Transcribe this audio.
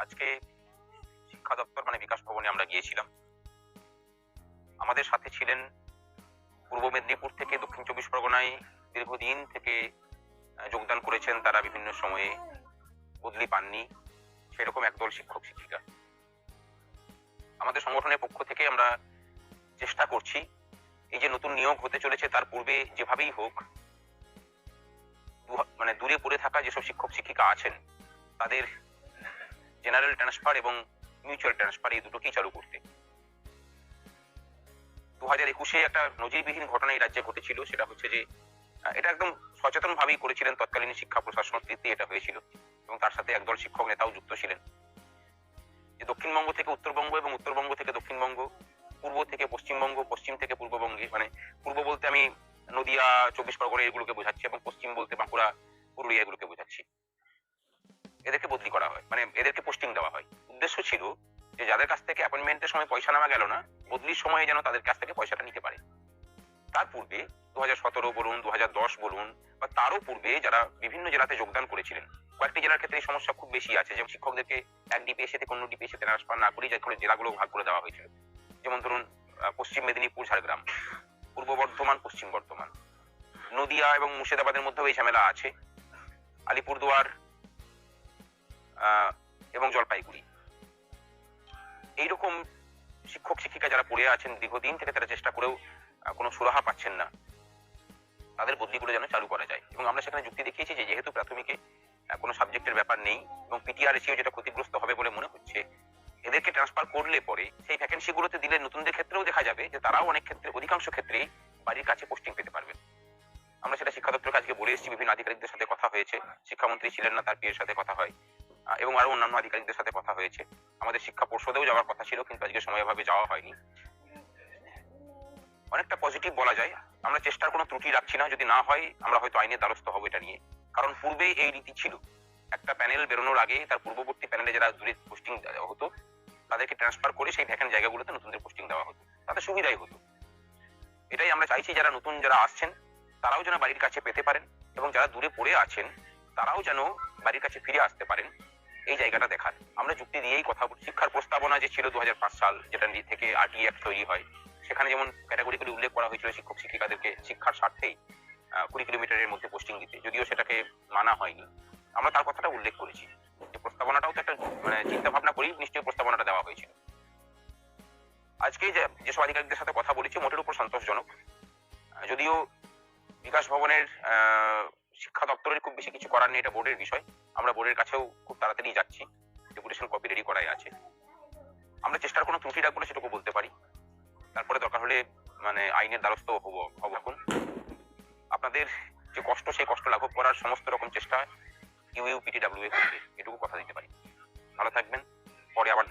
আজকে শিক্ষা দপ্তর মানে বিকাশ ভবনে আমরা গিয়েছিলাম। আমাদের সাথে ছিলেন পূর্ব মেদিনীপুর থেকে দক্ষিণ চব্বিশ পরগনায় দীর্ঘদিন থেকে যোগদান করেছেন তারা বিভিন্ন সময়ে। বদলি পাননি। সেরকম একদল শিক্ষক, শিক্ষিকা। আমাদের সংগঠনের পক্ষ থেকে আমরা চেষ্টা করছি, এই যে নতুন নিয়োগ হতে চলেছে তার পূর্বে যেভাবেই হোক মানে দূরে পড়ে থাকা যেসব শিক্ষক, শিক্ষিকা আছেন, তাদের জেনারেল ট্রান্সফার এবং মিউচুয়াল ট্রান্সফার এই দুটোকেই চালু করতে। দু হাজার একুশে একটা নজিরবিহীন ঘটনা এই রাজ্যে ঘটেছিল, সেটা হচ্ছে যে এটা একদম সচেতন ভাবেই করেছিলেন তৎকালীন শিক্ষা প্রশাসন এটা হয়েছিল এবং তার সাথে একদল শিক্ষক নেতাও যুক্ত ছিলেন। যে দক্ষিণবঙ্গ থেকে উত্তরবঙ্গ এবং উত্তরবঙ্গ থেকে দক্ষিণবঙ্গ, পূর্ব থেকে পশ্চিমবঙ্গ, পশ্চিম থেকে পূর্ববঙ্গে মানে পূর্ব বলতে আমি নদিয়া, চব্বিশ পরগনা এগুলোকে বোঝাচ্ছি এবং পশ্চিম বলতে বাঁকুড়া, পুরুলিয়া এগুলোকে বোঝাচ্ছি। এদেরকে বদলি করা হয় মানে এদেরকে পোস্টিং দেওয়া হয়। উদ্দেশ্য ছিল যে যাদের কাছ থেকে অ্যাপয়েন্টমেন্টের সময় পয়সা নেওয়া গেল না, বদলির সময়ে যেন তাদের কাছ থেকে পয়সাটা নিতে পারে। তার পূর্বে দু হাজার সতেরো বলুন দু হাজার দশ বলুন, বা তারও পূর্বে যারা বিভিন্ন জেলাতে যোগদান করেছিলেন, কয়েকটি জেলার ক্ষেত্রে এই সমস্যা খুব বেশি আছে, যেমন শিক্ষকদেরকে এক ডিপিএসসি থেকে অন্য ডিপিএসসি ট্রান্সফার না করে করেই যেগুলো জেলাগুলো ভাগ করে দেওয়া হয়েছিল। যেমন ধরুন পশ্চিম মেদিনীপুর, ঝাড়গ্রাম, পূর্ব বর্ধমান, পশ্চিম বর্ধমান। নদিয়া এবং মুর্শিদাবাদের মধ্যেও এই ঝামেলা আছে। আলিপুরদুয়ার এবং জলপাইগুড়ি। এইরকম শিক্ষক, শিক্ষিকা যারা পড়ে আছেন দীর্ঘদিন থেকে তারা চেষ্টা করেও কোনো সুরাহা পাচ্ছেন না। তাদের বদলিগুলো যেন চালু করা যায়। এবং আমরা সেখানে যুক্তি দেখিয়েছি যে যেহেতু প্রাথমিকে কোনো সাবজেক্টের ব্যাপার নেই এবং পিটিআর এসিও যেটা ক্ষতিগ্রস্ত হবে বলে মনে হচ্ছে, এদেরকে ট্রান্সফার করলে পরে সেই ভ্যাকেন্সিগুলোতে দিলে নতুনদের ক্ষেত্রেও দেখা যাবে যে তারাও অনেক ক্ষেত্রে, অধিকাংশ ক্ষেত্রেই বাড়ির কাছে পোস্টিং পেতে পারবেন। আমরা সেটা শিক্ষা দপ্তরের কাছে বলে এসেছি, বিভিন্ন আধিকারিকদের সাথে কথা হয়েছে, শিক্ষামন্ত্রী ছিলেন না, তার পিয়ের সাথে কথা হয়। এবং আরও অন্যান্য আধিকারিকদের সাথে কথা হয়েছে। আমাদের শিক্ষা পর্ষদেও যাওয়ার কথা ছিল, কিন্তু আজকে সময়ভাবে যাওয়া হয়নি। অনেকটা পজিটিভ বলা যায়। আমরা চেষ্টার কোনো ত্রুটি রাখছি না। যদি না হয়, আমরা হয়তো আইনের দ্বারস্থ হব এটা নিয়ে। কারণ পূর্বে এই রীতি ছিল। একটা প্যানেল বেরোনোর আগে তার পূর্ববর্তী প্যানেলে যারা দূরে পোস্টিং হতো, তাদেরকে ট্রান্সফার করে সেই ভ্যাকেন্ট জায়গাগুলোতে নতুনদের পোস্টিং দেওয়া হতো। তাতে সুবিধাই হতো। এটাই আমরা চাইছি, যারা নতুন যারা আসছেন, তারাও যেন বাড়ির কাছে পেতে পারেন এবং যারা দূরে পড়ে আছেন, তারাও যেন বাড়ির কাছে ফিরে আসতে পারেন। এই জায়গাটা দেখার। আমরা যুক্তি দিয়েই কথা শিক্ষার প্রস্তাবনা যে ছিল দু হাজার পাঁচ সাল, যেটা থেকে আরটি অ্যাক্ট তৈরি হয়, সেখানে যেমন ক্যাটাগরিগুলি উল্লেখ করা হয়েছিল শিক্ষক শিক্ষিকাদেরকে শিক্ষার স্বার্থেই কুড়ি কিলোমিটারের মধ্যে পোস্টিং দিতে। যদিও সেটাকে মানা হয়নি। আমরা তার কথাটা উল্লেখ করেছি। প্রস্তাবনাটাও তো একটা মানে চিন্তা ভাবনা করেই নিশ্চয়ই প্রস্তাবনাটা দেওয়া হয়েছিল। আজকে যে যেসব আধিকারিকদের সাথে কথা বলেছি, মোটের উপর সন্তোষজনক। যদিও বিকাশ ভবনের শিক্ষা দপ্তরের খুব বেশি কিছু করার নেই, এটা বোর্ডের বিষয়। আমরা বোর্ডের কাছেও খুব তাড়াতাড়ি যাচ্ছি। ডেপুটেশন কপি রেডি করাই আছে। আমরা চেষ্টার কোনো ত্রুটি রাখব না, সেটুকু বলতে পারি। তারপরে দরকার হলে মানে আইনের দ্বারস্থ হব হব এখন। আপনাদের যে কষ্ট, সেই কষ্ট লাঘব করার সমস্ত রকম চেষ্টা ইউইউ পিটিডাব্লিউ করবে এটুকু কথা দিতে পারি। ভালো থাকবেন। পরে আবার